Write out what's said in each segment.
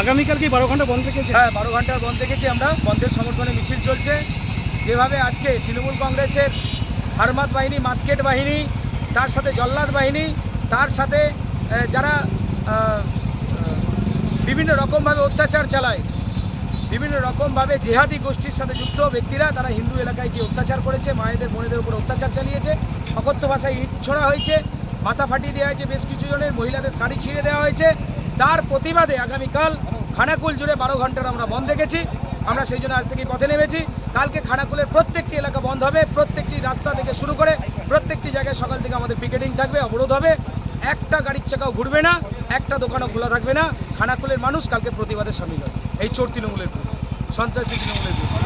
আগামীকাল কি বারো ঘণ্টা বন্ধ রেখেছে? হ্যাঁ বারো ঘণ্টার বন্ধ দেখেছি আমরা। বন্ধের সমর্থনে মিছিল চলছে। যেভাবে আজকে তৃণমূল কংগ্রেসের হারমাত বাহিনী, মাস্কেট বাহিনী, তার সাথে জল্লাদ বাহিনী, তার সাথে যারা বিভিন্ন রকমভাবে অত্যাচার চালায় বিভিন্ন রকমভাবে জেহাদি গোষ্ঠীর সাথে যুক্ত ব্যক্তিরা, তারা হিন্দু এলাকায় গিয়ে অত্যাচার করেছে, মায়েদের, বোনেদের উপর অত্যাচার চালিয়েছে, অকথ্য ভাষায় ইট ছোড়া হয়েছে, মাথা ফাটিয়ে দেওয়া হয়েছে বেশ কিছু জনের, মহিলাদের শাড়ি ছিঁড়ে দেওয়া হয়েছে। তার প্রতিবাদে আগামীকাল খানাকুল জুড়ে বারো ঘণ্টার আমরা বন্ধ রেখেছি। আমরা সেই জন্য আজ থেকে পথে নেমেছি। কালকে খানাকুলের প্রত্যেকটি এলাকা বন্ধ হবে, প্রত্যেকটি রাস্তা থেকে শুরু করে প্রত্যেকটি জায়গায় সকাল থেকে আমাদের পিকেটিং থাকবে, অবরোধ হবে। একটা গাড়ির চাকাও ঘুরবে না, একটা দোকানও খোলা থাকবে না, খানাকুলের মানুষ কালকে প্রতিবাদে সামিল হবে। এই চোর তৃণমূলের বিরুদ্ধে, সন্ত্রাসী তৃণমূলের করুন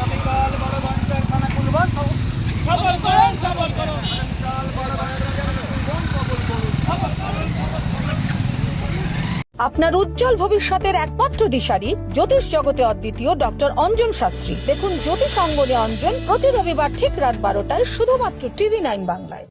আপনার উজ্জ্বল ভবিষ্যতের একমাত্র দিশারি জ্যোতিষ জগতে অদ্বিতীয় ডক্টর অঞ্জন শাস্ত্রী। দেখুন জ্যোতিষ অঙ্গনে অঞ্জন প্রতি রবিবার ঠিক রাত বারোটায় শুধুমাত্র টিভি নাইন বাংলায়।